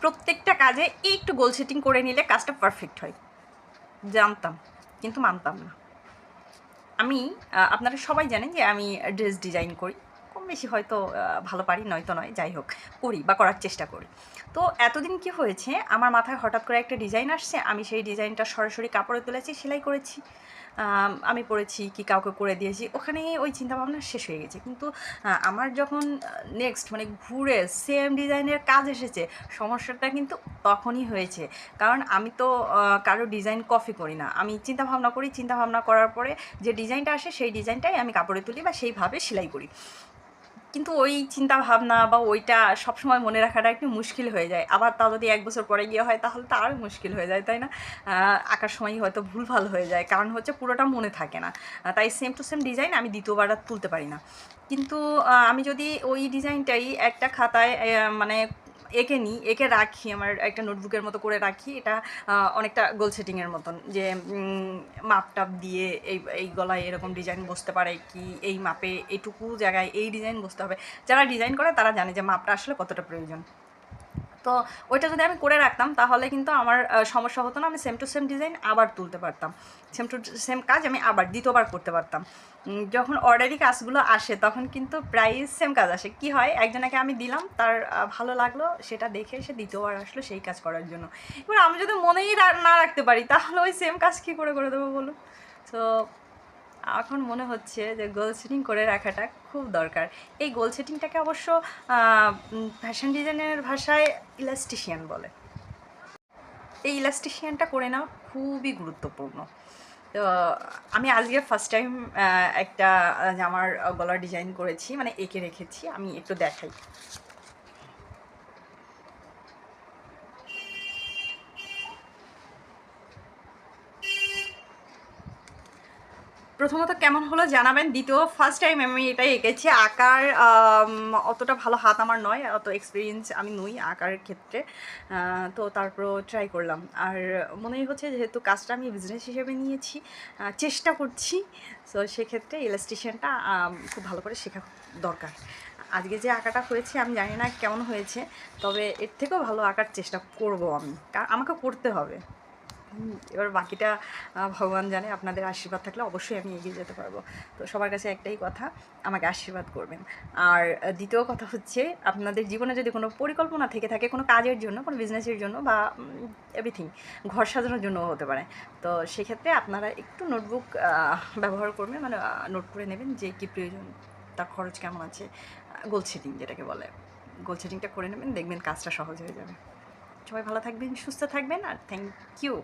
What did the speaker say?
প্রত্যেকটা কাজে একটু গোল সেটিং করে নিলে কাজটা পারফেক্ট হয়। জানতাম, কিন্তু মানতাম না। আমি আপনারা সবাই জানেন যে আমি ড্রেস ডিজাইন করি। বেশি হয়তো ভালো পারি, নয়তো নয়, যাই হোক, করি বা করার চেষ্টা করি। তো এতদিন কি হয়েছে, আমার মাথায় হঠাৎ করে একটা ডিজাইন আসছে, আমি সেই ডিজাইনটা সরাসরি কাপড়ে তুলেছি, সেলাই করেছি। আমি পড়েছি কি কাউকে করে দিয়েছি, ওখানে ওই চিন্তাভাবনা শেষ হয়ে গেছে। কিন্তু আমার যখন নেক্সট মানে ঘুরে সেম ডিজাইনের কাজ এসেছে, সমস্যাটা কিন্তু তখনই হয়েছে। কারণ আমি তো কারও ডিজাইন কপি করি না। আমি চিন্তা ভাবনা করি চিন্তা ভাবনা করার পরে যে ডিজাইনটা আসে, সেই ডিজাইনটাই আমি কাপড়ে তুলি বা সেইভাবে সেলাই করি। কিন্তু ওই চিন্তা ভাবনা বা ওইটা সবসময় মনে রাখাটা একটু মুশকিল হয়ে যায়। আবার তা যদি এক বছর পরে গিয়ে হয়, তাহলে তো আরও মুশকিল হয়ে যায়, তাই না? আঁকার সময় হয়তো ভুলভাল হয়ে যায়, কারণ হচ্ছে পুরোটা মনে থাকে না। তাই সেম টু সেম ডিজাইন আমি দ্বিতীয়বার তুলতে পারি না। কিন্তু আমি যদি ওই ডিজাইনটাই একটা খাতায় মানে এঁকে নিই, এঁকে রাখি, আমার একটা নোটবুকের মতো করে রাখি। এটা অনেকটা গোল সেটিংয়ের মতন যে মাপ টাপ দিয়ে এই এই গলায় এরকম ডিজাইন বসতে পারে কি, এই মাপে এটুকু জায়গায় এই ডিজাইন বসতে হবে। যারা ডিজাইন করে তারা জানে যে মাপটা আসলে কতটা প্রয়োজন। তো ওইটা যদি আমি করে রাখতাম, তাহলে কিন্তু আমার সমস্যা হতো না, আমি সেম টু সেম ডিজাইন আবার তুলতে পারতাম। সেম টু সেম কাজ আমি আবার দ্বিতীয়বার করতে পারতাম। যখন অর্ডারি কাজগুলো আসে, তখন কিন্তু প্রায় সেম কাজ আসে। কি হয়, একজনাকে আমি দিলাম, তার ভালো লাগল, সেটা দেখে সে দ্বিতীয়বার আসলো সেই কাজ করার জন্য। এবার আমি যদি মনেই না রাখতে পারি, তাহলে ওই সেম কাজ কী করে করে দেবো বলুন? তো এখন মনে হচ্ছে যে গোল সেটিং করে রাখাটা খুব দরকার। এই গোল সেটিংটাকে অবশ্য ফ্যাশন ডিজাইনের ভাষায় ইলাস্টিশিয়ান বলে। এই ইলাস্টিশিয়ানটা করে নেওয়া খুবই গুরুত্বপূর্ণ। তো আমি আজকে ফার্স্ট টাইম একটা আহ, জামার গলার ডিজাইন করেছি মানে এঁকে রেখেছি আমি একটু দেখাই। প্রথমত কেমন হলো জানাবেন, দ্বিতীয় ফার্স্ট টাইম আমি এটাই এঁকেছি। আঁকার অতটা ভালো হাত আমার নয়, অত এক্সপিরিয়েন্স আমি নই আঁকার ক্ষেত্রে। তো তারপরও ট্রাই করলাম। আর মনেই হচ্ছে যেহেতু কাজটা আমি বিজনেস হিসেবে নিয়েছি চেষ্টা করছি তো সেক্ষেত্রে ইলাস্ট্রেশনটা খুব ভালো করে শেখা দরকার। আজকে যে আঁকাটা হয়েছে আমি জানি না কেমন হয়েছে, তবে এর থেকেও ভালো আঁকার চেষ্টা করব আমি। আমাকে করতে হবে। এবার বাকিটা ভগবান জানে, আপনাদের আশীর্বাদ থাকলে অবশ্যই আমি এগিয়ে যেতে পারব। তো সবার কাছে একটাই কথা, আমাকে আশীর্বাদ করবেন। আর দ্বিতীয় কথা হচ্ছে, আপনাদের জীবনে যদি কোনো পরিকল্পনা থেকে থাকে, কোনো কাজের জন্য, কোনো বিজনেসের জন্য বা এভরিথিং ঘর সাজানোর জন্য হতে পারে। তো সেক্ষেত্রে আপনারা একটু নোটবুক ব্যবহার করবেন মানে নোট করে নেবেন যে কী প্রয়োজন, তার খরচ কেমন আছে গোল সেটিং যেটাকে বলে। গোল সেটিংটা করে নেবেন, দেখবেন কাজটা সহজ হয়ে যাবে। সবাই ভালো থাকবেন সুস্থ থাকবেন আর থ্যাংক ইউ